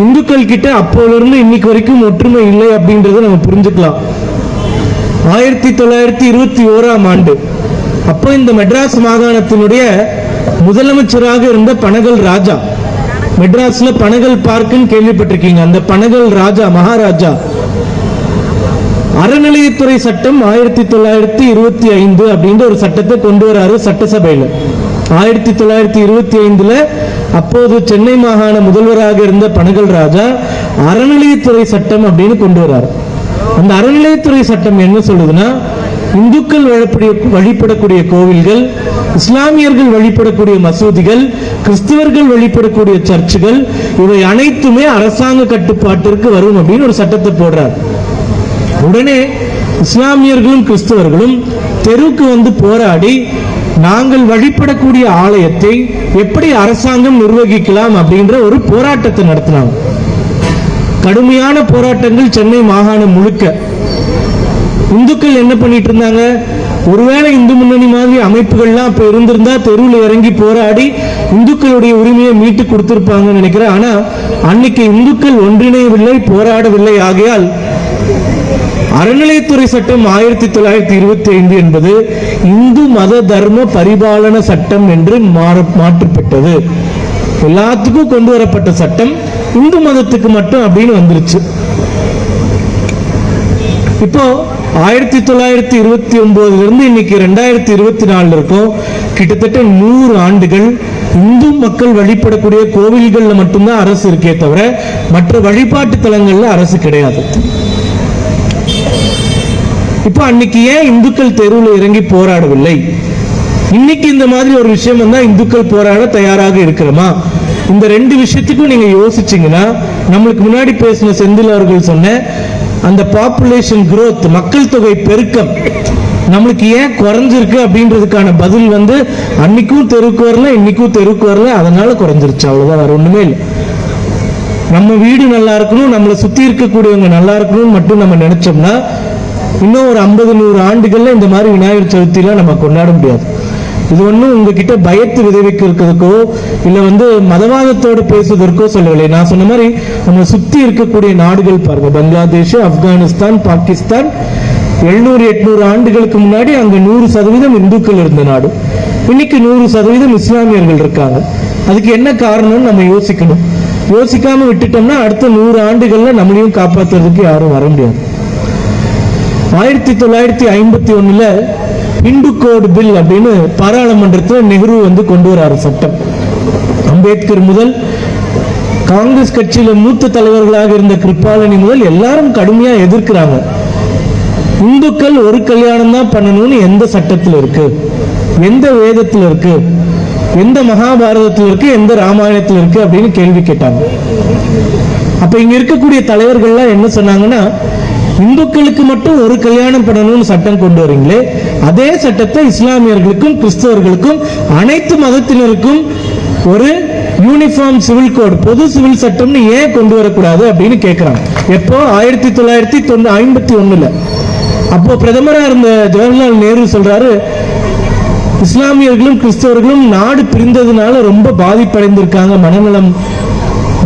இந்துக்கள் கிட்ட அப்போதிலிருந்து இன்னைக்கு வரைக்கும் ஒற்றுமை இல்லை அப்படின்றத நம்ம புரிஞ்சுக்கலாம். ஆயிரத்தி தொள்ளாயிரத்தி இருபத்தி ஓராம் ஆண்டு. அப்போ இந்த மெட்ராஸ் மாகாணத்தினுடைய முதலமைச்சராக இருந்த பனகல் ராஜா. மெட்ராஸ்ல பனகல் பார்க்குன்னு கேள்விப்பட்டிருக்கீங்க. அந்த பனகல் ராஜா மகாராஜா. அறநிலையத்துறை சட்டம் ஆயிரத்தி தொள்ளாயிரத்தி இருபத்தி ஐந்து அப்படின்ற ஒரு சட்டத்தை கொண்டு வராரு சட்டசபையில். ஆயிரத்தி தொள்ளாயிரத்தி இருபத்தி ஐந்துல அப்போது சென்னை மாகாண முதல்வராக இருந்த பனகல் ராஜா அறநிலையத்துறை சட்டம் அப்படின்னு கொண்டு வராரு. அந்த அறநிலையத்துறை சட்டம் என்ன சொல்லுதுன்னா இந்துக்கள் வழிபடக்கூடிய கோவில்கள் இஸ்லாமியர்கள் வழிபடக்கூடிய மசூதிகள் கிறிஸ்தவர்கள் வழிபடக்கூடிய சர்ச்சுகள் இவை அனைத்துமே அரசாங்க கட்டுப்பாட்டிற்கு வரும் அப்படின்னு ஒரு சட்டத்தை போடுறார். உடனே இஸ்லாமியர்களும் கிறிஸ்தவர்களும் தெருவுக்கு வந்து போராடி நாங்கள் வழிபடக்கூடிய ஆலயத்தை எப்படி அரசாங்கம் நிர்வகிக்கலாம் அப்படின்ற ஒரு போராட்டத்தை நடத்தினாங்க. கடுமையான போராட்டங்கள் சென்னை மாகாணம் முழுக்க. இந்துக்கள் என்ன பண்ணிட்டு இருந்தாங்க ஒருவேளை இந்து முன்னணி மாதிரி அமைப்புகள்லாம் அப்போ இருந்திருந்தா தெருவில் இறங்கி போராடி இந்துக்களுடைய உரிமையை மீட்டு கொடுத்திருப்பாங்கன்னு நினைக்கிறேன். ஆனா அன்னைக்கு இந்துக்கள் ஒன்றிணையவில்லை போராடவில்லை. ஆகையால் அறநிலையத்துறை சட்டம் ஆயிரத்தி தொள்ளாயிரத்தி இருபத்தி ஐந்து என்பது இந்து மத தர்ம பரிபாலன சட்டம் என்று மாற்றப்பட்டது. எல்லாத்துக்கும் கொண்டு வரப்பட்ட சட்டம் இந்து மதத்துக்கு மட்டும் அப்படின்னு வந்துருச்சு. இப்போ ஆயிரத்தி தொள்ளாயிரத்தி இருபத்தி ஒன்பதுல இருந்து இன்னைக்கு ரெண்டாயிரத்தி இருபத்தி நாலுல இருக்கும் கிட்டத்தட்ட நூறு ஆண்டுகள் இந்து மக்கள் வழிபடக்கூடிய கோவில்கள்ல மட்டும்தான் அரசு இருக்கே தவிர மற்ற வழிபாட்டு தலங்கள்ல அரசு கிடையாது. இப்போ அன்னைக்கு ஏன் இந்துக்கள் தெருவில் இறங்கி போராடவில்லை? இன்னைக்கு இந்த மாதிரி ஒரு விஷயம் வந்தால் இந்துக்கள் போராட தயாராக இருக்கிறோமா? இந்த ரெண்டு விஷயத்துக்கும் நீங்க யோசிச்சீங்கன்னா நம்மளுக்கு முன்னாடி பேசின செந்தில் அவர்கள் சொன்ன அந்த பாப்புலேஷன் குரோத் மக்கள் தொகை பெருக்கம் நம்மளுக்கு ஏன் குறைஞ்சிருக்கு அப்படின்றதுக்கான பதில் வந்து அன்னைக்கும் தெருக்கு வரல இன்னைக்கும் தெருக்கு வரல அதனால குறைஞ்சிருச்சு. அவ்வளவுதான் வேற ஒண்ணுமே இல்லை. நம்ம வீடு நல்லா இருக்கணும் நம்மளை சுத்தி இருக்கக்கூடியவங்க நல்லா இருக்கணும்னு மட்டும் நம்ம நினைச்சோம்னா இன்னும் ஒரு ஐம்பது நூறு ஆண்டுகள்ல இந்த மாதிரி விநாயகர் சதுர்த்திலாம் நம்ம கொண்டாட முடியாது. இது ஒன்றும் உங்ககிட்ட பயத்து விதைவிக்கிறதுக்கோ இல்லை வந்து மதவாதத்தோடு பேசுவதற்கோ சொல்லவில்லை. நான் சொன்ன மாதிரி நம்ம சுத்தி இருக்கக்கூடிய நாடுகள் பாருங்க. பங்களாதேஷ் ஆப்கானிஸ்தான் பாகிஸ்தான். எழுநூறு எட்நூறு ஆண்டுகளுக்கு முன்னாடி அங்க நூறு சதவீதம் இந்துக்கள் இருந்த நாடு. இன்னைக்கு நூறு சதவீதம் இஸ்லாமியர்கள் இருக்காங்க. அதுக்கு என்ன காரணம்னு நம்ம யோசிக்கணும். யோசிக்காம விட்டுட்டோம்னா அடுத்த நூறு ஆண்டுகள்ல நம்மளையும் காப்பாத்துறதுக்கு யாரும் வர முடியாது. ஆயிரத்தி தொள்ளாயிரத்தி ஐம்பத்தி ஒண்ணுல இந்து கோட் பில் அப்படின்னு பாராளுமன்றத்தில் நெஹ்ரு வந்து கொண்டு வராரு சட்டம். அம்பேத்கர் முதல் காங்கிரஸ் கட்சியில மூத்த தலைவர்களாக இருந்த கிருபாலனி முதல் எல்லாரும் கடுமையா எதிர்க்கிறாங்க. இந்துக்கள் ஒரு கல்யாணம் தான் பண்ணணும்னு எந்த சட்டத்தில் இருக்கு? எந்த வேதத்தில் இருக்கு? எந்த மகாபாரதத்தில் இருக்கு? எந்த ராமாயணத்தில் இருக்கு? அப்படின்னு கேள்வி கேட்டாங்க. அப்ப இங்க இருக்கக்கூடிய தலைவர்கள்லாம் என்ன சொன்னாங்கன்னா இந்துக்களுக்கு மட்டும் ஒரு கல்யாணம் பண்ணணும்னு சட்டம் கொண்டு வரீங்களே அதே சட்டத்தை இஸ்லாமியர்களுக்கும் கிறிஸ்தவர்களுக்கும் அனைத்து மதத்தினருக்கும் ஒரு யூனிஃபார்ம் சிவில் கோட் பொது சிவில் சட்டம்னு ஏன் கொண்டு வரக்கூடாது அப்படின்னு கேட்கிறாங்க எப்போ? ஆயிரத்தி தொள்ளாயிரத்தி தொண்ணூ ஐம்பத்தி ஒண்ணுல. அப்போ பிரதமரா இருந்த ஜவஹர்லால் நேரு சொல்றாரு இஸ்லாமியர்களும் கிறிஸ்தவர்களும் நாடு பிரிந்ததுனால ரொம்ப பாதிப்படைந்திருக்காங்க மனநலம்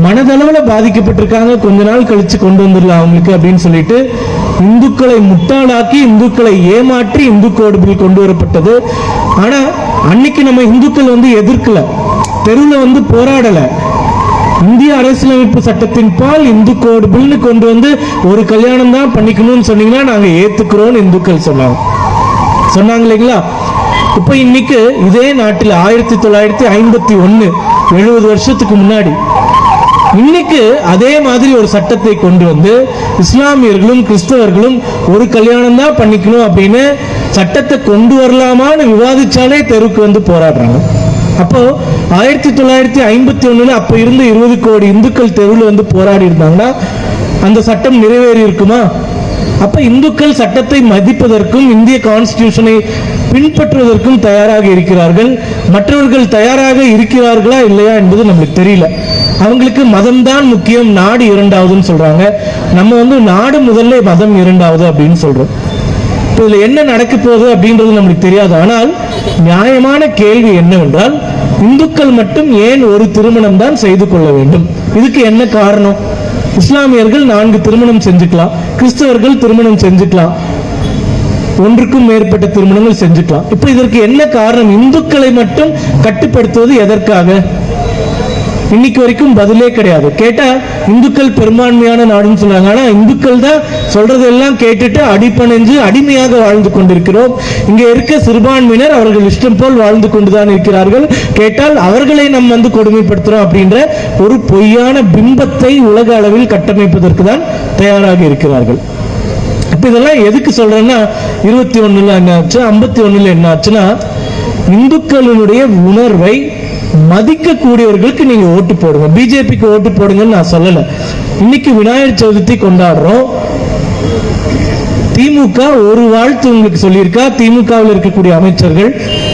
மனதளவுல பாதிக்கப்பட்டிருக்காங்க. கொஞ்ச நாள் கழிச்சு கொண்டு வந்துடலாம் அவங்களுக்கு அப்படின்னு சொல்லிட்டு இந்துக்களை முட்டாளாக்கி இந்துக்களை ஏமாற்றி இந்து கோடு பில் கொண்டு வரப்பட்டது. ஆனா அன்னைக்கு நம்ம இந்துக்கள் வந்து எதிர்க்கல. தெருவில் வந்து போராடலை. இந்திய அரசியலமைப்பு சட்டத்தின் பால் இந்து கோடு பில்னு கொண்டு வந்து ஒரு கல்யாணம் தான் பண்ணிக்கணும்னு சொன்னீங்கன்னா நாங்க ஏற்றுக்கிறோம்னு இந்துக்கள் சொன்னாங்க. சொன்னாங்க இல்லைங்களா? இப்ப இன்னைக்கு இதே நாட்டில் ஆயிரத்தி தொள்ளாயிரத்தி ஐம்பத்தி ஒன்று எழுபது வருஷத்துக்கு முன்னாடி இன்னைக்கு அதே மாதிரி ஒரு சட்டத்தை கொண்டு வந்து இஸ்லாமியர்களும் கிறிஸ்தவர்களும் ஒரு கல்யாணம் தான் பண்ணிக்கணும் அப்படின்னு சட்டத்தை கொண்டு வரலாமான்னு விவாதிச்சாலே தெருவுக்கு வந்து போராடுறாங்க. அப்போ ஆயிரத்தி தொள்ளாயிரத்தி ஐம்பத்தி ஒண்ணுல அப்ப இருந்த இருபது கோடி இந்துக்கள் தெருவில் வந்து போராடி இருந்தாங்கன்னா அந்த சட்டம் நிறைவேறி இருக்குமா அப்ப இந்துக்கள் சட்டத்தை மதிப்பதற்கும் இந்திய கான்ஸ்டியூஷனை பின்பற்றுவதற்கும் தயாராக இருக்கிறார்கள். மற்றவர்கள் தயாராக இருக்கிறார்களா இல்லையா என்பது நம்மளுக்கு தெரியல. அவங்களுக்கு மதம் தான் முக்கியம் நாடு இரண்டாவதுன்னு சொல்றாங்க. நம்ம வந்து நாடு முதல்ல மதம் இரண்டாவது அப்படின்னு சொல்றோம். இப்போ இதுல என்ன நடக்க போகுது அப்படின்றது நம்மளுக்கு தெரியாது. ஆனால் நியாயமான கேள்வி என்னவென்றால் இந்துக்கள் மட்டும் ஏன் ஒரு திருமணம் தான் செய்து கொள்ள வேண்டும்? இதுக்கு என்ன காரணம்? இஸ்லாமியர்கள் நான்கு திருமணம் செஞ்சுக்கலாம். கிறிஸ்தவர்கள் திருமணம் செஞ்சுக்கலாம். ஒன்றுக்கும் மேற்பட்ட திருமணங்கள் செஞ்சுக்கலாம். இப்போ இதற்கு என்ன காரணம்? இந்துக்களை மட்டும் கட்டுப்படுத்துவது எதற்காக? இன்னைக்கு வரைக்கும் பதிலே கிடையாது. கேட்டா இந்துக்கள் பெரும்பான்மையான நாடுன்னு சொன்னாங்க. ஆனா இந்துக்கள் தான் சொல்றதெல்லாம் கேட்டுட்டு அடிப்பணிஞ்சு அடிமையாக வாழ்ந்து கொண்டிருக்கிறோம். இங்க இருக்க சிறுபான்மையினர் அவர்கள் இஷ்டம் போல் வாழ்ந்து கொண்டுதான் இருக்கிறார்கள். கேட்டால் அவர்களை நம்ம வந்து கொடுமைப்படுத்துறோம் அப்படின்ற ஒரு பொய்யான பிம்பத்தை உலக அளவில் கட்டமைப்பதற்கு தான் தயாராக இருக்கிறார்கள். இப்போ இதெல்லாம் எதுக்கு சொல்கிறேன்னா இருபத்தி ஒன்றில் என்ன ஆச்சு? ஐம்பத்தி ஒன்றில் என்ன ஆச்சுன்னா இந்துக்களினுடைய உணர்வை மதிக்கக்கூடியவர்களுக்கு நீங்கள் ஓட்டு போடுங்க. பிஜேபிக்கு ஓட்டு போடுங்கன்னு நான் சொல்லலை. இன்னைக்கு விநாயகர் சதுர்த்தி கொண்டாடுறோம். திமுக ஒரு வாழ்த்து உங்களுக்கு சொல்லியிருக்கா? திமுகவில் இருக்கக்கூடிய அமைச்சர்கள்.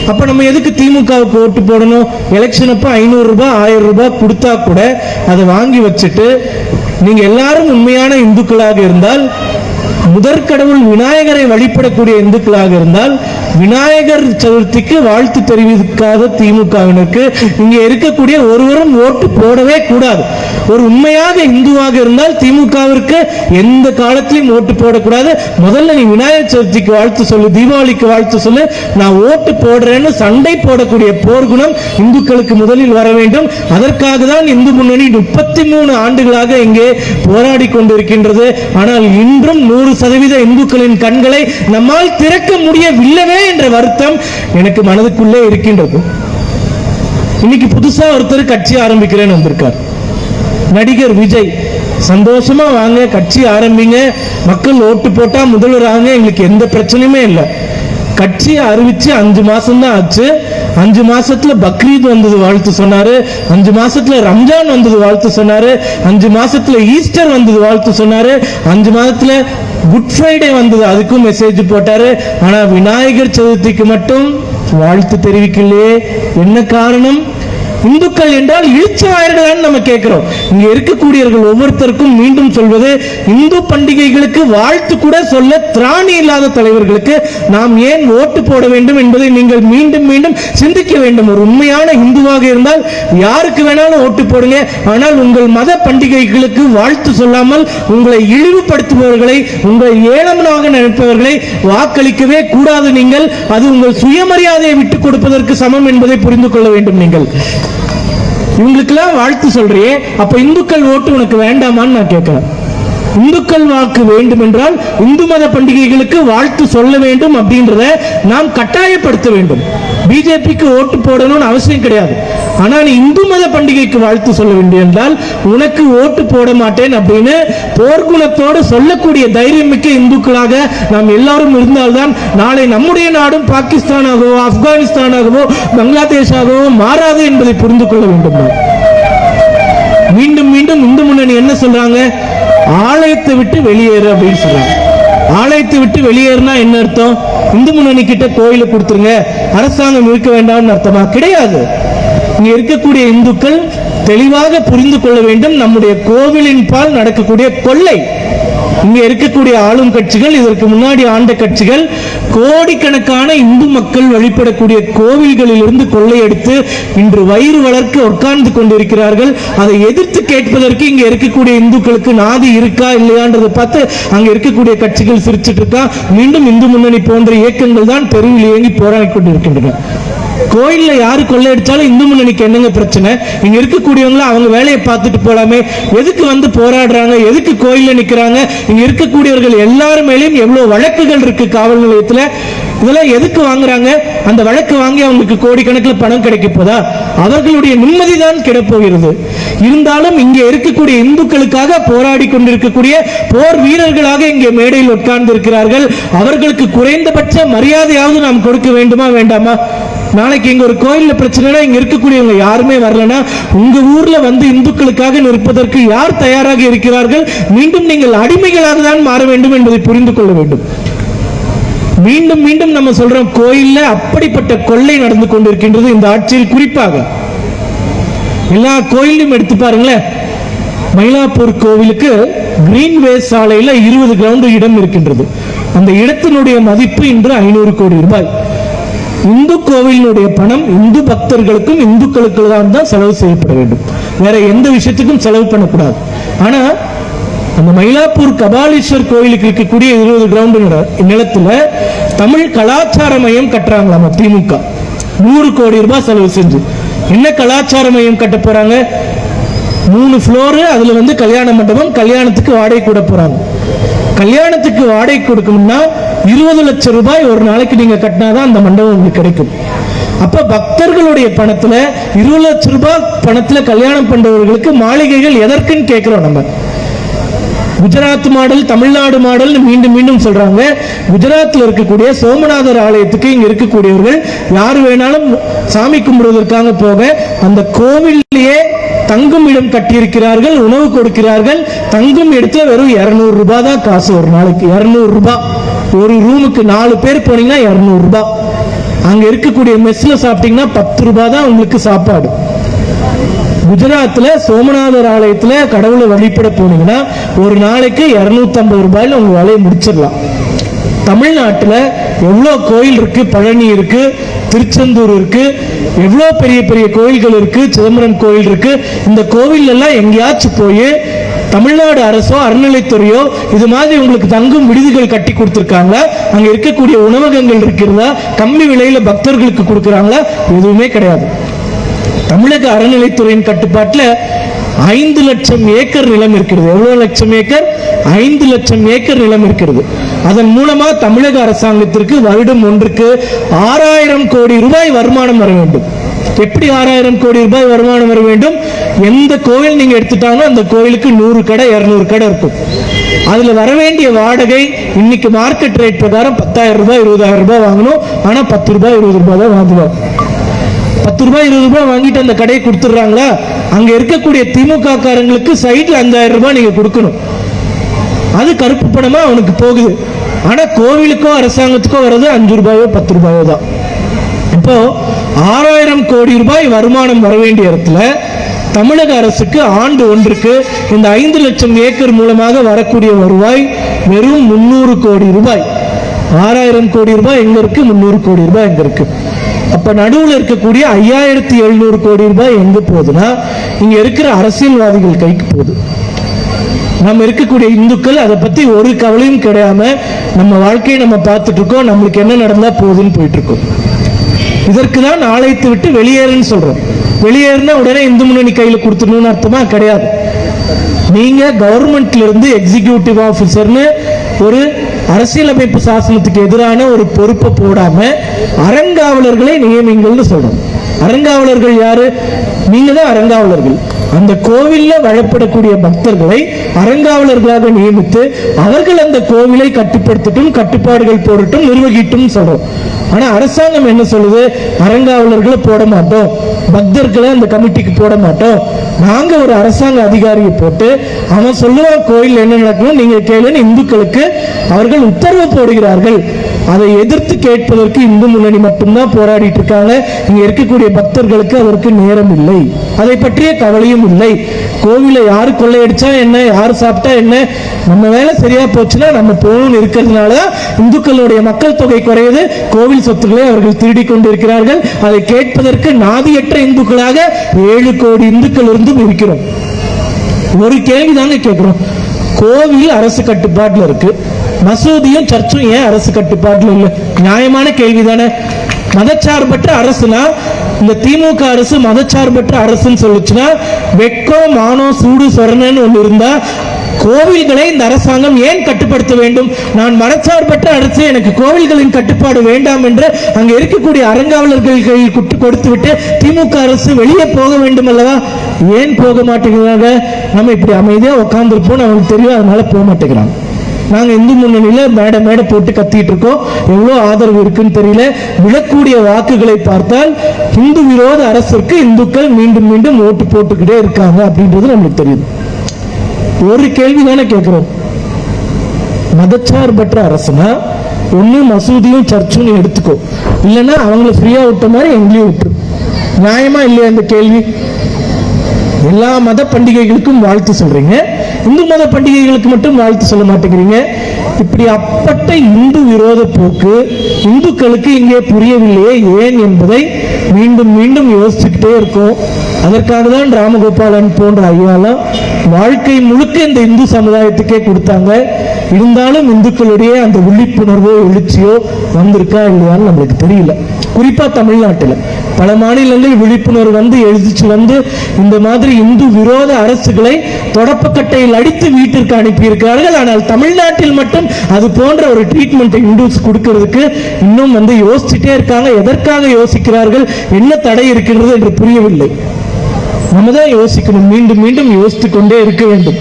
அப்ப நம்ம எதுக்கு திமுகவுக்கு ஓட்டு போடணும்? எலெக்ஷன் அப்ப ஐநூறு ரூபாய் ஆயிரம் ரூபாய் கொடுத்தா கூட அதை வாங்கி வச்சுட்டு நீங்க எல்லாரும் உண்மையான இந்துக்களாக இருந்தால் முதற்கடவுள் விநாயகரை வழிபடக்கூடிய இந்துக்களாக இருந்தால் விநாயகர் சதுர்த்திக்கு வாழ்த்து தெரிவிக்காத திமுகவினருக்கு இங்க இருக்கக்கூடிய ஒருவரும் ஓட்டு போடவே கூடாது. ஒரு உண்மையாக இந்துவாக இருந்தால் திமுகவிற்கு எந்த காலத்திலும் ஓட்டு போடக்கூடாது. முதல்ல நீ விநாயகர் சதுர்த்திக்கு வாழ்த்து சொல்லு தீபாவளிக்கு வாழ்த்து சொல்லு. நான் ஓட்டு போடுறேன்னு சண்டை போடக்கூடிய போர்க்குணம் இந்துக்களுக்கு முதலில் வர வேண்டும். அதற்காக தான் இந்து முன்னணி முப்பத்தி மூணு ஆண்டுகளாக இங்கே போராடி கொண்டிருக்கின்றது. ஆனால் இன்றும் நூறு சதவீத இந்துக்களின் கண்களை நம்மால் திறக்க முடியவில்லைவே என்ற வருத்தம் எனக்கு மனதுக்குள்ளே இருக்கின்றது. இன்னைக்கு புதுசா ஒருத்தர் கட்சி ஆரம்பிக்கிறேன்னு வந்திருக்கார். நடிகர் விஜய் சந்தோஷமா வாங்க கட்சி ஆரம்பிங்க மக்கள் ஓட்டு போட்டா முதல்வர் ஆகுங்க எங்களுக்கு எந்த பிரச்சனையுமே இல்லை. கட்சியை அறிவிச்சு அஞ்சு மாசம் தான் ஆச்சு. அஞ்சு மாசத்துல பக்ரீத் வந்தது வாழ்த்து சொன்னாரு. அஞ்சு மாசத்துல ரம்ஜான் வந்தது வாழ்த்து சொன்னாரு. அஞ்சு மாசத்துல ஈஸ்டர் வந்தது வாழ்த்து சொன்னாரு. அஞ்சு மாதத்துல குட் ஃப்ரைடே வந்தது அதுக்கும் மெசேஜ் போட்டாரு. ஆனா விநாயகர் சதுர்த்திக்கு மட்டும் வாழ்த்து தெரிவிக்கலையே. என்ன காரணம்? இந்துக்கள் என்றால் இழிச்சவாயர்கள் நம்ம கேட்கிறோம். இங்க இருக்கக்கூடியவர்கள் ஒவ்வொருத்தருக்கும் மீண்டும் சொல்வது இந்து பண்டிகைகளுக்கு வாழ்த்து கூட சொல்ல திராணி இல்லாத தலைவர்களுக்கு நாம் ஏன் ஓட்டு போட வேண்டும் என்பதை நீங்கள் மீண்டும் மீண்டும் சிந்திக்க வேண்டும். ஒரு உண்மையான இந்துவாக இருந்தால் யாருக்கு வேணாலும் ஓட்டு போடுங்க. ஆனால் உங்கள் மத பண்டிகைகளுக்கு வாழ்த்து சொல்லாமல் உங்களை இழிவுபடுத்துபவர்களை உங்களை ஏளமனாக நினைப்பவர்களை வாக்களிக்கவே கூடாது நீங்கள். அது உங்கள் சுயமரியாதையை விட்டுக் கொடுப்பதற்கு சமம் என்பதை புரிந்து கொள்ள வேண்டும் நீங்கள். இவங்களுக்கெல்லாம் வாழ்த்து சொல்றியே. அப்ப இந்துக்கள் ஓட்டு உனக்கு வேண்டாமான்னு நான் கேட்கிறேன். இந்துக்கள் வாக்கு வேண்டும் என்றால் இந்து மத பண்டிகைகளுக்கு வாழ்த்து சொல்ல வேண்டும் அப்படின்றத நாம் கட்டாயப்படுத்த வேண்டும். பிஜேபிக்கு ஓட்டு போடணும்னு அவசியம் கிடையாது. ஆனா நீ இந்து மத பண்டிகைக்கு வாழ்த்து சொல்ல வேண்டும் என்றால் உனக்கு ஓட்டு போட மாட்டேன் அப்படின்னு போர்க்குணத்தோடு சொல்லக்கூடிய தைரியம் மிக்க இந்துக்களாக நாம் எல்லாரும் இருந்தால்தான் நாளை நம்முடைய நாடும் பாகிஸ்தானாகவோ ஆப்கானிஸ்தானாகவோ பங்களாதேஷாகவோ மாறாது என்பதை புரிந்து கொள்ள வேண்டும். மீண்டும் மீண்டும் இந்து முன்னணி என்ன சொல்றாங்க? ஆலயத்தை விட்டு வெளியேறு அப்படின்னு சொல்றாங்க. ஆலயத்தை விட்டு வெளியேறினா என்ன அர்த்தம்? இந்து முன்னணி கிட்ட கோயில கொடுத்துருங்க. அரசாங்கம் இருக்க வேண்டாம்னு அர்த்தமா? கிடையாது. இங்க இருக்கக்கூடிய இந்துக்கள் தெளிவாக புரிந்து கொள்ள வேண்டும் நம்முடைய கோவிலின் பால் நடக்கக்கூடிய கொள்ளை. இங்க இருக்கக்கூடிய ஆளும் கட்சிகள் இதற்கு முன்னாடி ஆண்ட கட்சிகள் கோடிக்கணக்கான இந்து மக்கள் வழிபடக்கூடிய கோவில்களிலிருந்து கொள்ளையடித்து இன்று வயிறு வளர்க்க உட்கார்ந்து கொண்டிருக்கிறார்கள். அதை எதிர்த்து கேட்பதற்கு இங்க இருக்கக்கூடிய இந்துக்களுக்கு நாதி இருக்கா இல்லையான்றதை பார்த்து அங்க இருக்கக்கூடிய கட்சிகள் சிரிச்சிட்டு இருக்கா. மீண்டும் இந்து முன்னணி போன்ற இயக்கங்கள் தான் பெருவில் இயங்கி போராடி கொண்டிருக்கின்றன. கோயில்ல யாரு கொள்ளையடிச்சாலும் இந்து முன்னணிக்கு என்னங்க பிரச்சனை? இங்க இருக்கக்கூடியவங்கள அவங்க வேலையை பார்த்துட்டு போலாமே. எதுக்கு வந்து போராடுறாங்க? எதுக்கு கோயில்ல நிக்கிறாங்க? இங்க இருக்கக்கூடியவர்கள் எல்லாரும் மேலேயும் எவ்வளவு வழக்குகள் இருக்கு காவல் நிலையத்துல? இதெல்லாம் எதுக்கு வாங்குறாங்க? அந்த வழக்கு வாங்கி அவங்களுக்கு கோடிக்கணக்கில் பணம் கிடைக்க போதா அவர்களுடைய நிம்மதி தான் கிடைப்போகிறது. இருந்தாலும் இங்கே இருக்கக்கூடிய இந்துக்களுக்காக போராடி கொண்டிருக்கக்கூடிய போர் வீரர்களாக இங்கே மேடையில் உட்கார்ந்து இருக்கிறார்கள் அவர்களுக்கு குறைந்தபட்ச மரியாதையாவது நாம் கொடுக்க வேண்டுமா வேண்டாமா? நாளைக்கு இங்க ஒரு கோயில்ல பிரச்சனைனா இங்க இருக்கக்கூடியவங்க யாருமே வரலனா உங்க ஊர்ல வந்து இந்துக்களுக்காக நிற்பதற்கு யார் தயாராக இருக்கிறார்கள்? மீண்டும் நீங்கள் அடிமைகளாக தான் மாற வேண்டும் என்பதை புரிந்து கொள்ள வேண்டும். மீண்டும் மீண்டும் நம்ம சொல்றோம் கோயில்ல அப்படிப்பட்ட கொள்ளை நடந்து கொண்டிருக்கின்றது இந்த ஆட்சியில் குறிப்பாக. எல்லா கோயிலையும் எடுத்து பாருங்களேன். மயிலாப்பூர் கோவிலுக்கு கிரீன்வே சாலையில இருபது கிரவுண்ட் இடம் இருக்கின்றது. அந்த இடத்தினுடைய மதிப்பு இன்று ஐநூறு கோடி ரூபாய். இந்து கோவிலினுடைய பணம் இந்து பக்தர்களுக்கும் இந்துக்களுக்கு தான் செலவு செய்யப்பட வேண்டும். வேற எந்த விஷயத்துக்கும் செலவு பண்ணக்கூடாது. ஆனா அந்த மயிலாப்பூர் கபாலீஸ்வர் கோயிலுக்கு இருக்கக்கூடிய இருபது கிரவுண்டு நிலத்துல தமிழ் கலாச்சார மையம் கட்டுறாங்களாமா திமுக. நூறு கோடி ரூபாய் செலவு செஞ்சு. என்ன கலாச்சார மையம் கட்ட போறாங்க? மூணு ஃப்ளோரு அதுல வந்து கல்யாண மண்டபம் கல்யாணத்துக்கு வாடகை கூட போறாங்க. கல்யாணத்துக்கு வாடகை கொடுக்கணும்னா இருபது லட்சம் ரூபாய் ஒரு நாளைக்கு நீங்க கட்டினாதான் அந்த மண்டபம் உங்களுக்கு கிடைக்கும். அப்ப பக்தர்களுடைய பணத்துல இருபது லட்சம் ரூபாய் பணத்துல கல்யாணம் பண்றவர்களுக்கு மாளிகைகள் எதற்குன்னு கேட்கிறோம் நம்ம. குஜராத் மாடல் தமிழ்நாடு மாடல் மீண்டும் மீண்டும் சொல்றாங்க. குஜராத்தில் இருக்கக்கூடிய சோமநாதர் ஆலயத்துக்கு இங்க இருக்கக்கூடியவர்கள் யார் வேணாலும் சாமி கும்பிடுவதற்காக போக அந்த கோவில்லையே தங்கும் இடம் கட்டியிருக்கிறார்கள் உணவு கொடுக்கிறார்கள். தங்கும் இடத்துல வெறும் இருநூறு ரூபாய் தான் காசு ஒரு நாளைக்கு. இருநூறு ரூபாய். ஒரு ரூமுக்கு நாலு பேர் போனீங்கன்னா இரநூறு ரூபாய். அங்க இருக்கக்கூடிய மெஸ்ல சாப்பிட்டீங்கன்னா பத்து ரூபாய் தான் உங்களுக்கு சாப்பாடு. குஜராத்தில் சோமநாதர் ஆலயத்துல கடவுளை வழிபட போனீங்கன்னா ஒரு நாளைக்கு 250 ஐம்பது ரூபாயில வேலையை முடிச்சிடலாம். தமிழ்நாட்டுல எவ்வளோ கோயில் இருக்கு பழனி இருக்கு திருச்செந்தூர் இருக்கு எவ்வளோ பெரிய பெரிய கோயில்கள் இருக்கு சிதம்பரம் கோயில் இருக்கு. இந்த கோவில் எல்லாம் எங்கேயாச்சும் போய் தமிழ்நாடு அரசோ அறநிலைத்துறையோ இது மாதிரி உங்களுக்கு தங்கும் விடுதிகள் கட்டி கொடுத்துருக்காங்க. அங்க இருக்கக்கூடிய உணவகங்கள் இருக்கிறதா கம்மி விலையில பக்தர்களுக்கு கொடுக்குறாங்களா எதுவுமே கிடையாது. தமிழக அறநிலைத்துறையின் கட்டுப்பாட்டில் ஐந்து லட்சம் ஏக்கர் நிலம் இருக்கிறது. எவ்வளோ லட்சம் ஏக்கர்? ஐந்து லட்சம் ஏக்கர் நிலம் இருக்கிறது. அதன் மூலமா தமிழக அரசாங்கத்திற்கு வருடம் ஒன்றுக்கு ஆறாயிரம் கோடி ரூபாய் வருமானம் வர வேண்டும். எப்படி ஆறாயிரம் கோடி ரூபாய் வருமானம் வர வேண்டும்? எந்த கோயில் நீங்க எடுத்துட்டாலும் அந்த கோயிலுக்கு நூறு கடை இருநூறு கடை இருக்கும். அதுல வர வேண்டிய வாடகை இன்னைக்கு மார்க்கெட் ரேட் பிரகாரம் பத்தாயிரம் ரூபாய் இருபதாயிரம் ரூபாய் வாங்கணும். ஆனா பத்து ரூபாய் இருபது ரூபாய் தான் வாங்குவாங்க. பத்து ரூபாய் இருபது ரூபாய் வாங்கிட்டு அந்த கடையை கொடுத்துட்றாங்களா? அங்க இருக்கக்கூடிய திமுக காரங்களுக்கு சைட்ல அஞ்சாயிரம் ரூபாய் நீங்க கொடுக்கணும். அது கருப்பு பணமாக அவனுக்கு போகுது. ஆனால் கோவிலுக்கோ அரசாங்கத்துக்கோ வர்றது அஞ்சு ரூபாயோ பத்து ரூபாயோ தான். இப்போ ஆறாயிரம் கோடி ரூபாய் வருமானம் வர வேண்டிய இடத்துல தமிழக அரசுக்கு ஆண்டு ஒன்றுக்கு இந்த ஐந்து லட்சம் ஏக்கர் மூலமாக வரக்கூடிய வருவாய் வெறும் முன்னூறு கோடி ரூபாய். ஆறாயிரம் கோடி ரூபாய் எங்க இருக்கு? முன்னூறு கோடி ரூபாய் எங்க இருக்கு? அப்ப நடுவில் இருக்கக்கூடிய ஐயாயிரத்தி எழுநூறு கோடி ரூபாய் எங்க போகுதுன்னா இங்க இருக்கிற அரசியல்வாதிகள் கைக்கு போகுது. நம்ம இருக்கக்கூடிய இந்துக்கள் அதை பத்தி ஒரு கவலையும் கிடையாம நம்ம வாழ்க்கையை நம்ம பார்த்துட்டு இருக்கோம். நம்மளுக்கு என்ன நடந்தா போகுதுன்னு போயிட்டு இருக்கோம். இதற்கு தான் ஆலயத்தை விட்டு வெளியேறுன்னு சொல்றோம். வெளியேறினா உடனே இந்து முன்னணி கையில கொடுத்துடணும்னு அர்த்தமா? கிடையாது. நீங்க கவர்மெண்ட்ல இருந்து எக்ஸிகியூட்டிவ் ஆஃபீஸர்னு ஒரு அரசியலமைப்பு சாசனத்துக்கு எதிரான ஒரு பொறுப்பை போடாம அறங்காவலர்களை நியமிங்கள்னு சொல்றோம். அறங்காவலர்கள் யாரு? நீங்க தான் அறங்காவலர்கள். அந்த கோவில்ல வழப்படக்கூடிய பக்தர்களை அறங்காவலர்களாக நியமித்து அவர்கள் அந்த கோவிலை கட்டுப்படுத்தட்டும் கட்டுப்பாடுகள் போடட்டும் நிர்வகிட்டும் சொல்றோம். ஆனா அரசாங்கம் என்ன சொல்லுது? அறங்காவலர்களை போட மாட்டோம். பக்தர்களை அந்த கமிட்டிக்கு போட மாட்டோம். நாங்க ஒரு அரசாங்க அதிகாரியை போட்டு அவன் சொல்லுவான் கோயில் என்ன நடக்கணும் நீங்க கேளுன்னு இந்துக்களுக்கு அவர்கள் உத்தரவு போடுகிறார்கள். அதை எதிர்த்து கேட்பதற்கு இந்து முன்னணி மட்டும்தான் போராடிட்டு இருக்காங்க இங்க இருக்கக்கூடிய பக்தர்களுக்கு அதற்கு நேரம் இல்லை. அதை பற்றிய கவலையும் இல்லை. கோவிலை யாரு கொள்ளையடிச்சா என்ன யாரு சாப்பிட்டா என்ன? நம்ம வேலை சரியா போச்சுன்னா நம்ம போகணும்னு இருக்கிறதுனால தான் இந்துக்களுடைய மக்கள் தொகை குறையுது. கோவில் சொத்துக்களை அவர்கள் திருடி கொண்டிருக்கிறார்கள். அதை கேட்பதற்கு நாதியற்ற இந்துக்களாக ஏழு கோடி இந்துக்கள் இருந்தும் இருக்கிறோம் ஒரு கேள்வி தானே கேட்கிறோம். கோவில் அரசு கட்டுப்பாட்டுல இருக்கு. மசூதியும் சர்ச்சும் ஏன் அரசு கட்டுப்பாட்டில் இல்லை? நியாயமான கேள்வி தானே மதச்சார்பற்ற அரசுனா இந்த திமுக அரசு மதச்சார்பற்ற அரசுன்னு சொல்லுச்சுன்னா வெக்கம் மானம் சூடு சொரணன்னு ஒன்று இருந்தா கோவில்களை இந்த அரசாங்கம் ஏன் கட்டுப்படுத்த வேண்டும்? நான் மதச்சார்பற்ற அரசு எனக்கு கோவில்களின் கட்டுப்பாடு வேண்டாம் என்று அங்கே இருக்கக்கூடிய அறங்காவலர்கள் கையில் குட்டு கொடுத்து விட்டு திமுக அரசு வெளியே போக வேண்டும் அல்லவா? ஏன் போக மாட்டேங்கிறாங்க? நம்ம இப்படி அமைதியாக உட்காந்துருப்போம் அவங்களுக்கு தெரியும் அதனால போக மாட்டேங்கிறாங்க. நாங்க இந்து முன்னணியில் மேடை மேடை போட்டு கத்திட்டு இருக்கோம். எவ்வளவு ஆதரவு இருக்குன்னு தெரியல. விழக்கூடிய வாக்குகளை பார்த்தால் இந்து விரோத அரசிற்கு இந்துக்கள் மீண்டும் மீண்டும் ஓட்டு போட்டுக்கிட்டே இருக்காங்க அப்படின்றது நம்மளுக்கு தெரியுது. ஒரு கேள்வி தானே கேட்கிறோம். மதச்சார்பற்ற அரசுனா ஒண்ணு மசூதியும் சர்ச்சும் எடுத்துக்கோ. இல்லைன்னா அவங்கள ஃப்ரீயாக விட்ட மாதிரி எங்களையும் விட்டுரு. நியாயமா இல்லையா அந்த கேள்வி? எல்லா மத பண்டிகைகளுக்கும் வாழ்த்து சொல்றீங்க. இந்து மத பண்டிகைகளுக்கு மட்டும் வாழ்த்து சொல்ல மாட்டேங்கிறீங்க. இப்படி அப்பட்ட இந்து விரோத போக்கு இந்துக்களுக்கு இங்கே புரியவில்லையே ஏன் என்பதை மீண்டும் மீண்டும் யோசிச்சுக்கிட்டே இருக்கும். அதற்காக தான் ராமகோபாலன் போன்ற ஐயாலாம் வாழ்க்கை முழுக்க இந்த இந்து சமுதாயத்துக்கே கொடுத்தாங்க. இருந்தாலும் இந்துக்களுடைய அந்த விழிப்புணர்வோ எழுச்சியோ வந்திருக்கா இல்லையான்னு நம்மளுக்கு தெரியல. குறிப்பா தமிழ்நாட்டில். பல மாநிலங்கள் விழிப்புணர்வு வந்து எழுதிச்சு வந்து இந்த மாதிரி இந்து விரோத அரசுகளை தொடப்பக்கட்டையில் அடித்து வீட்டிற்கு அனுப்பியிருக்கிறார்கள். ஆனால் தமிழ்நாட்டில் மட்டும் அது போன்ற ஒரு ட்ரீட்மெண்ட்டை இந்துஸ் கொடுக்கறதுக்கு இன்னும் வந்து யோசிச்சுட்டே இருக்காங்க. எதற்காக யோசிக்கிறார்கள்? என்ன தடை இருக்கின்றது என்று புரியவில்லை. நம்ம தான் யோசிக்கணும். மீண்டும் மீண்டும் யோசித்து கொண்டே இருக்க வேண்டும்.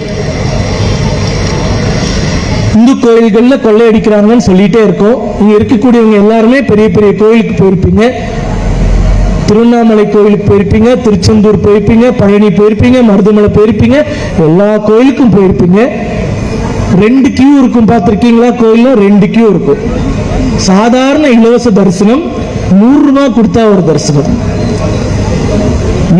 இந்து கோயில்கள்ல கொள்ளையடிக்கிறாங்கன்னு சொல்லிட்டே இருக்கோம். இங்கே இருக்கக்கூடியவங்க எல்லாருமே பெரிய பெரிய கோயிலுக்கு போயிருப்பீங்க. திருவண்ணாமலை கோயிலுக்கு போயிருப்பீங்க திருச்செந்தூர் போயிருப்பீங்க பழனி போயிருப்பீங்க மருதமலை போயிருப்பீங்க எல்லா கோயிலுக்கும் போயிருப்பீங்க. ரெண்டு கியூ இருக்கும் பார்த்துருக்கீங்களா கோயிலில்? ரெண்டு கியூ இருக்கும். சாதாரண இலவச தரிசனம் நூறு ரூபாய் கொடுத்தா ஒரு தரிசனம்.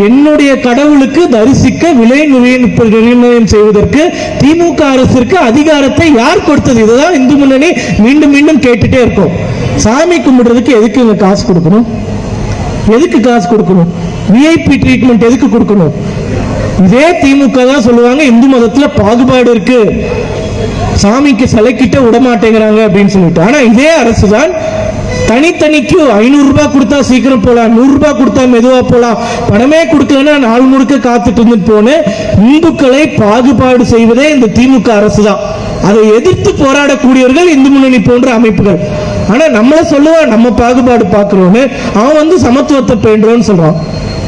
என்னுடைய கடவுளுக்கு தரிசிக்க விலை நிர்ணயம் செய்வதற்கு திமுக அரசிற்கு அதிகாரத்தை யார் கொடுத்தது? இதுதான் இந்து முன்னணி மீண்டும் மீண்டும் கேட்டுட்டே இருக்கும். சாமி கும்பிடுறதுக்கு எதுக்கு இங்க காசு கொடுக்கணும்? எதுக்கு காசு கொடுக்கணும்? விஐபி ட்ரீட்மெண்ட் எதுக்கு கொடுக்கணும்? இதே திமுக தான் சொல்லுவாங்க இந்து மதத்துல பாகுபாடு இருக்கு. சாமிக்கு சிலைக்கிட்ட விட மாட்டேங்கிறாங்க அப்படின்னு சொல்லிட்டு. ஆனா இதே அரசு தான் தனித்தனிக்கு ஐநூறு ரூபாய் கொடுத்தா சீக்கிரம் போகலாம் நூறு ரூபாய் கொடுத்தா மெதுவா போகலாம் பணமே கொடுக்கலன்னா நாள் முழுக்க காத்துட்டு இருந்து போன இந்துக்களை பாகுபாடு செய்வதே இந்த திமுக அரசு தான். அதை எதிர்த்து போராடக்கூடியவர்கள் இந்து முன்னணி போன்ற அமைப்புகள். ஆனால் நம்மளை சொல்லுவான் நம்ம பாகுபாடு பார்க்குறோன்னு. அவன் வந்து சமத்துவத்தை பேண்டுறோன்னு சொல்கிறான்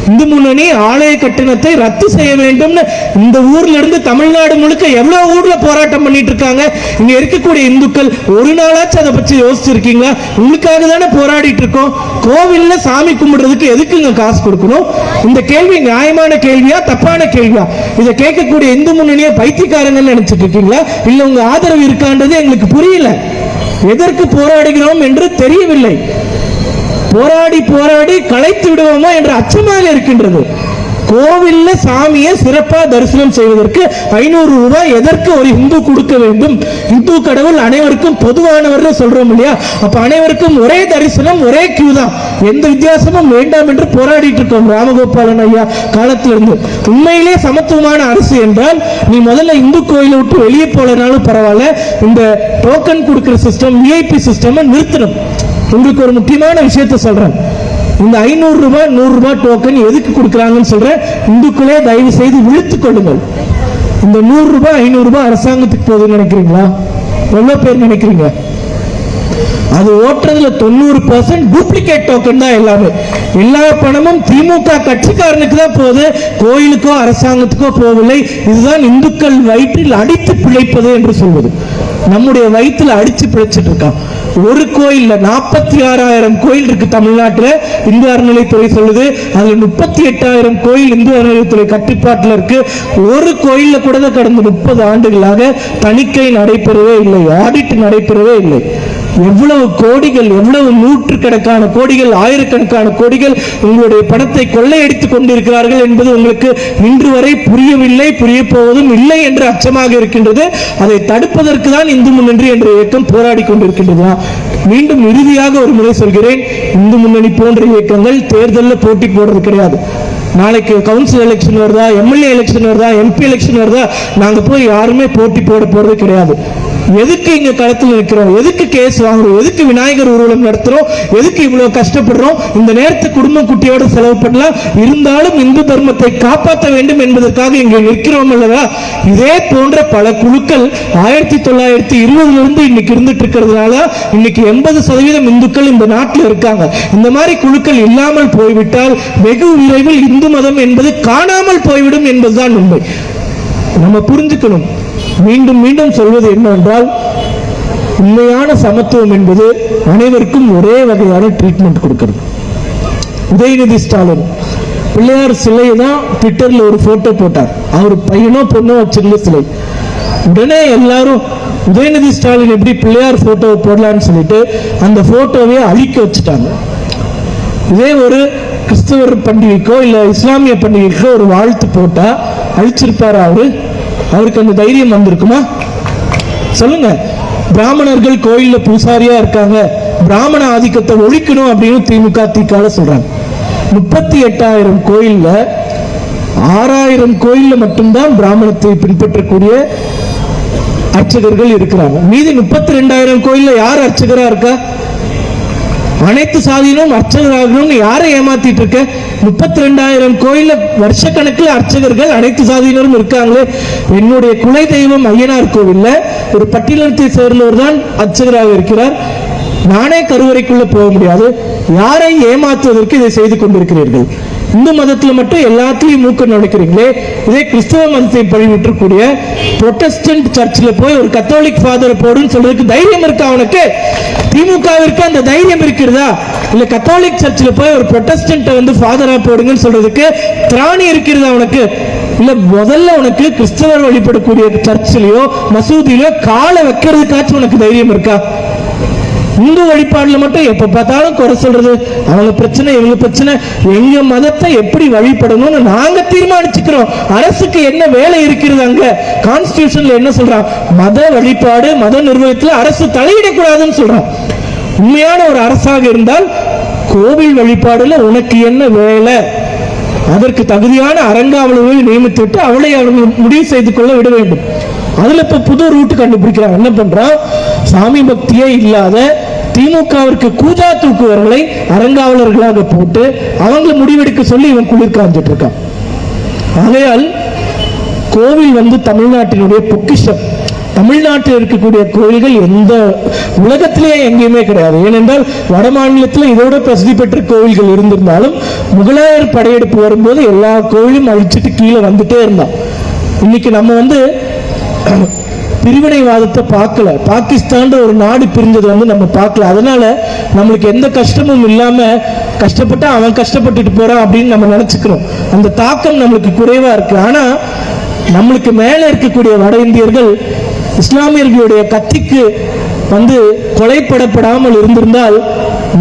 இந்து முன்னணி ஆலய கட்டணத்தை ரத்து செய்ய வேண்டும்னு இந்த ஊர்ல இருந்து தமிழ்நாடு முழுக்க எவ்வளவு ஊர்ல போராட்டம் பண்ணிட்டு இருக்காங்க? இங்க இருக்கக்கூடிய இந்துக்கள் ஒரு நாளாச்சும் அதை பற்றி யோசிச்சிருக்கீங்களா? உங்களுக்காக தானே போராடிட்டு இருக்கோம். கோவில்ல சாமி கும்பிடுறதுக்கு எதுக்குங்க காசு கொடுக்கணும்? இந்த கேள்வி நியாயமான கேள்வியா தப்பான கேள்வியா? இதை கேட்கக்கூடிய இந்து முன்னணியை பைத்தியக்காரங்கன்னு நினைச்சிட்டு இருக்கீங்களா? இல்ல உங்க ஆதரவு இருக்கான்றது எங்களுக்கு புரியல. எதற்கு போராடுகிறோம் என்று தெரியவில்லை. போராடி போராடி களைத்து விடுவோமா என்ற அச்சமாக இருக்கின்றது. கோவில்ல சாமியை சிறப்பாக தரிசனம் செய்வதற்கு ஐநூறு ரூபாய் எதற்கு ஒரு இந்து கொடுக்க வேண்டும்? இந்து கடவுள் அனைவருக்கும் பொதுவானவர் சொல்றோம் இல்லையா? அப்ப அனைவருக்கும் ஒரே தரிசனம் ஒரே கியூ தான். எந்த வித்தியாசமும் வேண்டாம் என்று போராடிட்டு இருக்கோம் ராமகோபாலன் ஐயா காலத்திலிருந்து. உண்மையிலே சமத்துவமான அரசு என்றால் நீ முதல்ல இந்து கோயிலை விட்டு வெளியே போலனாலும் பரவாயில்ல இந்த டோக்கன் கொடுக்கிற சிஸ்டம் விஐபி சிஸ்டம் நிறுத்தணும். உங்களுக்கு ஒரு முக்கியமான விஷயத்தை சொல்றேன். இந்த ஐநூறு ரூபாய் நூறு ரூபாய் டோக்கன் எதுக்கு கொடுக்குறாங்கன்னு சொல்றேன் இந்துக்களே தயவு செய்து விழித்துக் கொள்ளுங்கள். இந்த நூறு ரூபாய் ஐநூறு ரூபாய் அரசாங்கத்துக்கு போகுதுன்னு நினைக்கிறீங்களா? எவ்வளவு பேர் நினைக்கிறீங்க? அது ஓட்டுறதுல தொண்ணூறு பர்சன்ட் டூப்ளிகேட் டோக்கன் தான் எல்லாமே. எல்லா பணமும் திமுக கட்சிக்காரனுக்கு தான் போகுது. கோயிலுக்கோ அரசாங்கத்துக்கோ போகவில்லை. இதுதான் இந்துக்கள் வயிற்றில் அடித்து பிழைப்பது என்று சொல்வது. நம்முடைய வயிற்றுல அடிச்சு பிழைச்சிட்டு இருக்கான். ஒரு கோயில்ல நாற்பத்தி ஆறாயிரம் கோயில் இருக்கு தமிழ்நாட்டுல. இந்து அறநிலைத்துறை சொல்லுது. அதுல முப்பத்தி எட்டாயிரம் கோயில் இந்து அறநிலைத்துறை கட்டுப்பாட்டில் இருக்கு. ஒரு கோயில்ல கூட கடந்த முப்பது ஆண்டுகளாக தணிக்கை நடைபெறவே இல்லை ஆடிட் நடைபெறவே இல்லை. எவ்வளவு கோடிகள் எவ்வளவு நூற்றுக்கணக்கான கோடிகள் ஆயிரக்கணக்கான கோடிகள் உங்களுடைய பணத்தை கொள்ளையடித்துக் கொண்டிருக்கிறார்கள் என்பது உங்களுக்கு இன்று வரை புரியவில்லை புரிய போவதும் இல்லை என்று அச்சமாக இருக்கின்றது. அதை தடுப்பதற்கு தான் இந்து முன்னணி என்ற இயக்கம் போராடி கொண்டிருக்கின்றது. மீண்டும் இறுதியாக ஒரு முறை சொல்கிறேன் இந்து முன்னணி போன்ற இயக்கங்கள் தேர்தலில் போட்டி போடுறது கிடையாது. நாளைக்கு கவுன்சில் எலெக்ஷன் வருதா எம்எல்ஏ எலெக்ஷன் வருதா எம்பி எலெக்ஷன் வருதா நாங்க போய் யாருமே போட்டி போட போறது கிடையாது. எதுக்கு இங்க களத்தில் இருக்கிறோம்? எதுக்கு கேஸ் வாங்குறோம்? எதுக்கு விநாயகர் ஊர்வலம் நடத்துறோம்? எதுக்கு இவ்வளவு கஷ்டப்படுறோம்? இந்த நேரத்தை குடும்ப குட்டியோட செலவு பண்ணலாம். இருந்தாலும் இந்து தர்மத்தை காப்பாற்ற வேண்டும் என்பதற்காக இங்கே நிற்கிறோம் அல்லவா? இதே போன்ற பல குழுக்கள் ஆயிரத்தி தொள்ளாயிரத்தி இருபதுல இருந்து இன்னைக்கு இருந்துட்டு இருக்கிறதுனால இன்னைக்கு எண்பது சதவீதம் இந்துக்கள் இந்த நாட்டில் இருக்காங்க. இந்த மாதிரி குழுக்கள் இல்லாமல் போய்விட்டால் வெகு விரைவில் இந்து மதம் என்பது காணாமல் போய்விடும் என்பதுதான் உண்மை. நம்ம புரிஞ்சுக்கணும். மீண்டும் மீண்டும் சொல்வது என்னவென்றால் உண்மையான சமத்துவம் என்பது அனைவருக்கும் ஒரே வகையான ட்ரீட்மெண்ட் கொடுக்கிறது. உதயநிதி ஸ்டாலின் பிள்ளையார் சிலையை தான் ட்விட்டரில் ஒரு போட்டோ போட்டார். அவர் பையனோ பொண்ணோ வச்சிருந்த சிலை. உடனே எல்லாரும் உதயநிதி ஸ்டாலின் எப்படி பிள்ளையார் ஃபோட்டோவை போடலான்னு சொல்லிட்டு அந்த போட்டோவை அழிக்க வச்சுட்டாங்க. இதே ஒரு கிறிஸ்தவர் பண்டிகைக்கோ இல்லை இஸ்லாமிய பண்டிகைக்கோ ஒரு வாழ்த்து போட்டால் அழிச்சிருப்பார் அவர்? அவருக்கு அந்த தைரியம் வந்திருக்குமா? சொல்லுங்க. பிராமணர்கள் கோயில்ல பூசாரியா இருக்காங்க. பிராமண ஆதிக்கத்தை ஒழிக்கணும் அப்படின்னு திமுக திகால சொல்றாங்க. முப்பத்தி எட்டாயிரம் கோயில்ல ஆறாயிரம் கோயில்ல மட்டும்தான் பிராமணத்தை பின்பற்றக்கூடிய அர்ச்சகர்கள் இருக்கிறாங்க. மீதி முப்பத்தி ரெண்டாயிரம் கோயில்ல யார் அர்ச்சகரா இருக்கா? அனைத்து சாதியிலும் அர்ச்சகராகணும்னு யாரை ஏமாத்திட்டு இருக்க முப்பத்தி ரெண்டாயிரம் கோயில்ல வருஷக்கணக்கில் அர்ச்சகர்கள் அனைத்து சாதியினரும் இருக்காங்களே. என்னுடைய குலை தெய்வம் ஐயனார் கோவில்ல ஒரு பட்டியலத்தை சேர்ந்தவர் தான் அர்ச்சகராக இருக்கிறார். நானே கருவறைக்குள்ள போக முடியாது. யாரை ஏமாற்றுவதற்கு இதை செய்து கொண்டிருக்கிறீர்கள்? இந்து மதத்தில் மட்டும் எல்லாத்தையும் மூக்க நுழைக்கிறீங்களே? இதே கிறிஸ்தவ மதத்தை பழிவிட்டுக்கூடிய புரொட்டஸ்டன்ட் சர்ச்சில் போய் ஒரு கத்தோலிக் ஃபாதரை போடுன்னு சொல்றதுக்கு தைரியம் இருக்கா அவனுக்கு திமுகவிற்கு அந்த தைரியம் இருக்கிறதா? இல்லை கத்தோலிக் சர்ச்சில் போய் ஒரு புரொட்டஸ்டன்ட்டை வந்து ஃபாதராக போடுங்கன்னு சொல்றதுக்கு திராணி இருக்கிறதா உனக்கு? இல்லை முதல்ல உனக்கு கிறிஸ்தவர் வழிபடக்கூடிய சர்ச்சிலையோ மசூதியிலோ காலை வைக்கிறதுக்காச்சும் உனக்கு தைரியம் இருக்கா? இந்து வழிபாடுல மட்டும் எப்ப பார்த்தாலும் குறை சொல்றது. அவங்க பிரச்சனை இவங்க பிரச்சனை எங்க மதத்தை எப்படி வழிபடணும்னு நாங்க தீர்மானிச்சுக்கிறோம். அரசுக்கு என்ன வேலை இருக்கிறது அங்க? கான்ஸ்டியூஷன்ல என்ன சொல்றான்? மத வழிபாடு மத நிர்வாகத்துல அரசு தலையிடக்கூடாதுன்னு சொல்றான். உண்மையான ஒரு அரசாக இருந்தால் கோவில் வழிபாடுல உனக்கு என்ன வேலை? அதற்கு தகுதியான அறங்காவலர்களை நியமித்துவிட்டு அவளை அவர்கள் முடிவு செய்து கொள்ள விட வேண்டும். அதுல இப்ப புது ரூட் கண்டுபிடிக்கிறான். என்ன பண்றான்? சாமி பக்தியே இல்லாத திமுகவிற்கு கூஜா தூக்குவர்களை அறங்காவலர்களாக போட்டு அவங்களை முடிவெடுக்க சொல்லி இவன் குளிர் காஞ்சிட்டு இருக்கான். ஆகையால் கோவில் வந்து தமிழ்நாட்டினுடைய பொக்கிஷம். தமிழ்நாட்டில் இருக்கக்கூடிய கோயில்கள் எந்த உலகத்திலேயே எங்கேயுமே கிடையாது. ஏனென்றால் வட மாநிலத்தில் இதோட பிரசித்தி பெற்ற கோவில்கள் இருந்திருந்தாலும் முகலாயர் படையெடுப்பு வரும்போது எல்லா கோவிலும் அழிச்சிட்டு கீழே வந்துட்டே இருந்தான். இன்னைக்கு நம்ம வந்து பிரிவினைவாதத்தை பார்க்கல. பாகிஸ்தான் ஒரு நாடு பிரிஞ்சதை வந்து நம்ம பார்க்கல. அதனால நம்மளுக்கு எந்த கஷ்டமும் இல்லாம கஷ்டப்பட்டா அவன் கஷ்டப்பட்டுட்டு போறான் அப்படின்னு நம்ம நினைச்சுக்கிறோம். அந்த தாக்கம் நம்மளுக்கு குறைவா இருக்கு. ஆனா நம்மளுக்கு மேலே இருக்கக்கூடிய வட இந்தியர்கள் இஸ்லாமியர்களுடைய கத்திக்கு வந்து கொலைப்படப்படாமல் இருந்திருந்தால்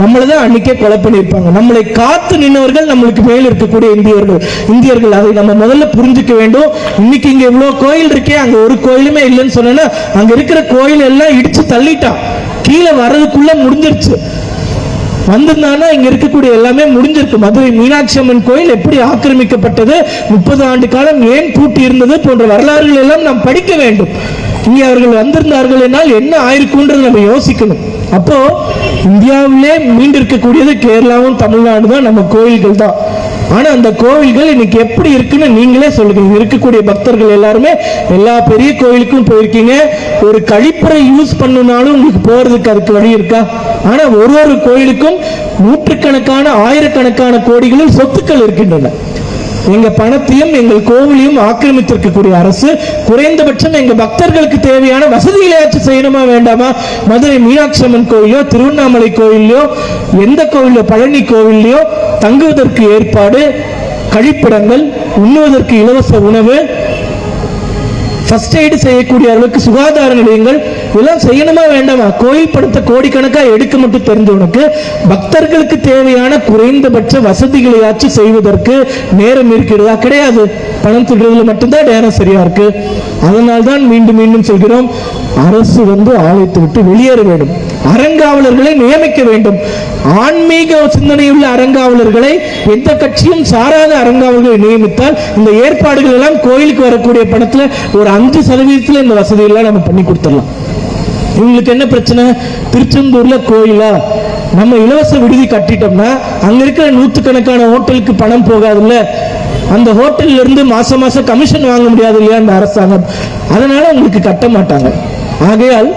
நம்மளை தான் அன்னைக்கே கொலை பண்ணியிருப்பாங்க. நம்மளை காத்து நின்றவர்கள் நம்மளுக்கு மேல் இருக்கக்கூடிய இந்தியர்கள். இந்தியர்கள் அதை நம்ம முதல்ல புரிஞ்சுக்க வேண்டும். இன்னைக்கு இங்க இவ்வளோ கோயில் இருக்கே அங்க ஒரு கோயிலுமே இல்லைன்னு சொன்னா அங்க இருக்கிற கோயில் எல்லாம் இடிச்சு தள்ளிட்டான். கீழே வர்றதுக்குள்ள முடிஞ்சிருச்சு. வந்திருந்தானா இங்க இருக்கக்கூடிய எல்லாமே முடிஞ்சிருக்கு. மதுரை மீனாட்சி அம்மன் கோயில் எப்படி ஆக்கிரமிக்கப்பட்டது? முப்பது ஆண்டு காலம் ஏன் பூட்டி இருந்தது போன்ற வரலாறுகள் எல்லாம் நாம் படிக்க வேண்டும். இங்கே அவர்கள் வந்திருந்தார்கள் என்றால் என்ன ஆயிருக்குன்றது நம்ம யோசிக்கணும். அப்போ இந்தியாவிலே மீண்டிருக்கக்கூடியது கேரளாவும் தமிழ்நாடு தான் நம்ம கோயில்கள் தான். ஆனா அந்த கோவில்கள் இன்னைக்கு எப்படி இருக்குன்னு நீங்களே சொல்லுங்க. இருக்கக்கூடிய பக்தர்கள் எல்லாருமே எல்லா பெரிய கோயிலுக்கும் போயிருக்கீங்க. ஒரு கழிப்பறை யூஸ் பண்ணுனாலும் உங்களுக்கு போறதுக்கு அதுக்கு வழி இருக்கா? ஆனா ஒரு ஒரு கோயிலுக்கும் நூற்றுக்கணக்கான ஆயிரக்கணக்கான கோடிகளில் சொத்துக்கள் இருக்கின்றன. எங்க பணத்தையும் எங்கள் கோவிலையும் ஆக்கிரமித்திருக்கக்கூடிய அரசு குறைந்தபட்சம் எங்க பக்தர்களுக்கு தேவையான வசதிகளையாச்சும் செய்யணுமா வேண்டாமா? மதுரை மீனாட்சி அம்மன் கோயிலோ திருவண்ணாமலை கோயிலையோ எந்த கோவிலோ பழனி கோவில்லையோ தங்குவதற்கு ஏற்பாடு கழிப்பிடங்கள் உண்ணுவதற்கு இலவச உணவு ஃபர்ஸ்ட் எய்டு செய்யக்கூடிய அளவுக்கு சுகாதார நிலையங்கள் இதெல்லாம் செய்யணுமா வேண்டாமா? கோயில் பணத்தை கோடிக்கணக்கா எடுக்க மட்டும் தெரிஞ்சவனுக்கு பக்தர்களுக்கு தேவையான குறைந்தபட்ச வசதிகளையாச்சும் செய்வதற்கு நேரம் இருக்கிறதா? கிடையாது. பணம் சொல்றதுல மட்டும்தான் நேரம் சரியா இருக்கு. அதனால தான் மீண்டும் மீண்டும் சொல்கிறோம் அரசு வந்து ஆலயத்தை விட்டு வெளியேற வேண்டும். அறங்காவலர்களை நியமிக்க வேண்டும். ஆன்மீக சிந்தனையுள்ள அறங்காவலர்களை எந்த கட்சியும் சாராத அறங்காவலர்களை நியமித்தால் இந்த ஏற்பாடுகள் எல்லாம் கோயிலுக்கு வரக்கூடிய பணத்துல ஒரு அஞ்சு சதவீதத்துல இந்த வசதி எல்லாம் நம்ம பண்ணி கொடுத்துடலாம். இவங்களுக்கு என்ன பிரச்சனை? திருச்செந்தூர்ல கோயிலா? நம்ம இலவச விடுதி கட்டிட்டோம்னா அங்க இருக்கிற நூற்றுக்கணக்கான ஹோட்டலுக்கு பணம் போகாதுல்ல? அந்த ஹோட்டல்ல இருந்து மாசம் மாசம் கமிஷன் வாங்க முடியாது இல்லையா அந்த அரசாங்கம்? அதனால உங்களுக்கு கட்ட மாட்டாங்க. ஆகையால்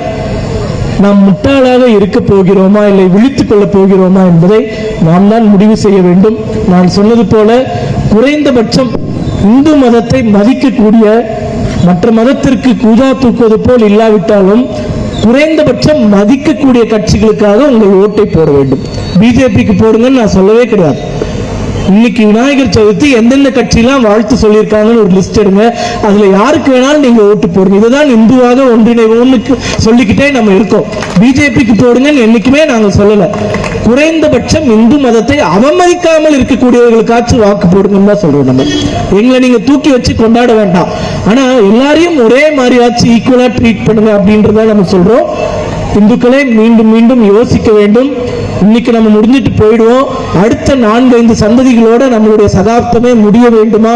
நாம் முட்டாளாக இருக்க போகிறோமா இல்லை விழித்துக் கொள்ள போகிறோமா என்பதை நாம் தான் முடிவு செய்ய வேண்டும். நான் சொன்னது போல குறைந்தபட்சம் இந்து மதத்தை மதிக்கக்கூடிய மற்ற மதத்திற்கு கூதா தூக்குவது போல் இல்லாவிட்டாலும் குறைந்தபட்சம் மதிக்கக்கூடிய கட்சிகளுக்காக உங்கள் ஓட்டை போட வேண்டும். பிஜேபிக்கு போடுங்கன்னு நான் சொல்லவே கிடையாது. இன்னைக்கு விநாயகர் சதுர்த்தி எந்தெந்த கட்சியெல்லாம் வாழ்த்து சொல்லியிருக்காங்கன்னு ஒரு லிஸ்ட் எடுங்க. அதுல யாருக்கு வேணாலும் நீங்க ஓட்டு போடுங்க. இதுதான் இந்துவாக ஒன்றிணைவோம்னு சொல்லிக்கிட்டே நம்ம இருக்கோம். பிஜேபிக்கு போடுங்கன்னு என்னைக்குமே நாங்க சொல்லல. குறைந்தபட்சம் இந்து மதத்தை அவமதிக்காமல் இருக்கக்கூடியவர்களுக்காச்சும் வாக்கு போடுங்கன்னு தான் சொல்றோம் நம்ம. எங்களை நீங்க தூக்கி வச்சு கொண்டாட வேண்டாம். ஆனா எல்லாரையும் ஒரே மாதிரியாச்சும் ஈக்குவலா ட்ரீட் பண்ணுங்க அப்படின்றத நம்ம சொல்றோம். இந்துக்களை மீண்டும் மீண்டும் யோசிக்க வேண்டும். இன்னைக்கு நம்ம முடிஞ்சிட்டு போயிடுவோம். அடுத்த நான்கு ஐந்து சந்ததிகளோட நம்மளுடைய சதாப்தமே முடிய வேண்டுமா?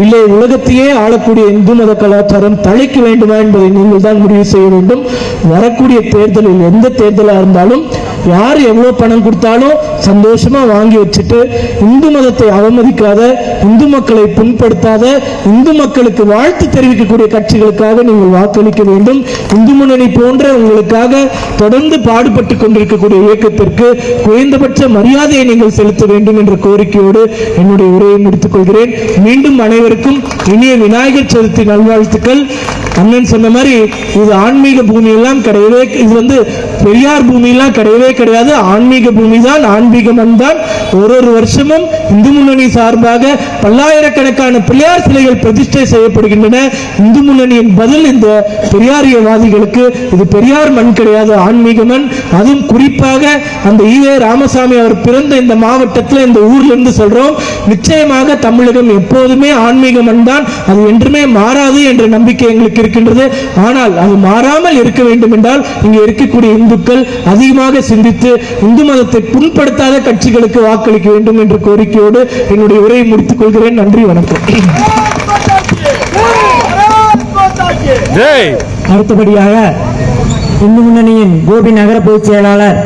இல்லை உலகத்தையே ஆளக்கூடிய இந்து மத கலாச்சாரம் தலைக்க வேண்டுமா என்பதை நீங்கள் தான் முடிவு செய்ய வேண்டும். வரக்கூடிய தேர்தலில் எந்த தேர்தலாக இருந்தாலும் யார் எவ்வளோ பணம் கொடுத்தாலும் சந்தோஷமா வாங்கி வச்சுட்டு இந்து மதத்தை அவமதிக்காத இந்து மக்களை புண்படுத்தாத இந்து மக்களுக்கு வாழ்த்து தெரிவிக்கக்கூடிய கட்சிகளுக்காக நீங்கள் வாக்களிக்க வேண்டும். இந்து முன்னணி போன்ற உங்களுக்காக தொடர்ந்து பாடுபட்டு கொண்டிருக்கக்கூடிய இயக்கத்திற்கு குறைந்தபட்ச மரியாதையை நீங்கள் செலுத்த வேண்டும் என்ற கோரிக்கையோடு என்னுடைய உரையை முடித்துக் கொள்கிறேன். மீண்டும் அனைவருக்கும் இனிய விநாயகர் சதுர்த்தி நல்வாழ்த்துக்கள். அண்ணன் சொன்ன மாதிரி இது ஆன்மீக பூமி எல்லாம் கிடையவே இது வந்து பெரியார் பூமி எல்லாம் கிடையவே கிடையாது. ஆன்மீக பூமி தான் ஆன்மீக மண் தான் ஒரு ஒரு வருஷமும் இந்து முன்னணி சார்பாக பல்லாயிரக்கணக்கான பிள்ளையார் சிலைகள் பிரதிஷ்டை செய்யப்படுகின்றன. இந்து முன்னணியின் பதில் இந்த பெரியாரியவாதிகளுக்கு இது பெரியார் மண் கிடையாது ஆன்மீக மண். அதுவும் குறிப்பாக அந்த ஈவே ராமசாமி அவர் பிறந்த இந்த மாவட்டத்தில் இந்த ஊர்ல இருந்து சொல்றோம். நிச்சயமாக தமிழகம் எப்போதுமே ஆன்மீக மண் தான் அது என்றுமே மாறாது என்ற நம்பிக்கை எங்களுக்கு இருக்கின்றது. ஆனால் அது மாறாமல் இருக்க வேண்டும் என்றால் இங்கே இருக்கக்கூடிய இந்துக்கள் அதிகமாக சிந்தித்து இந்து மதத்தை புண்படுத்தாத கட்சிகளுக்கு வாக்களிக்க வேண்டும் என்ற கோரிக்கையோடு என்னுடைய உரையை முடித்துக் கொள்கிறேன். நன்றி வணக்கம். அடுத்தபடியாக இந்து முன்னணியின் கோபி நகர பொதுச் செயலாளர்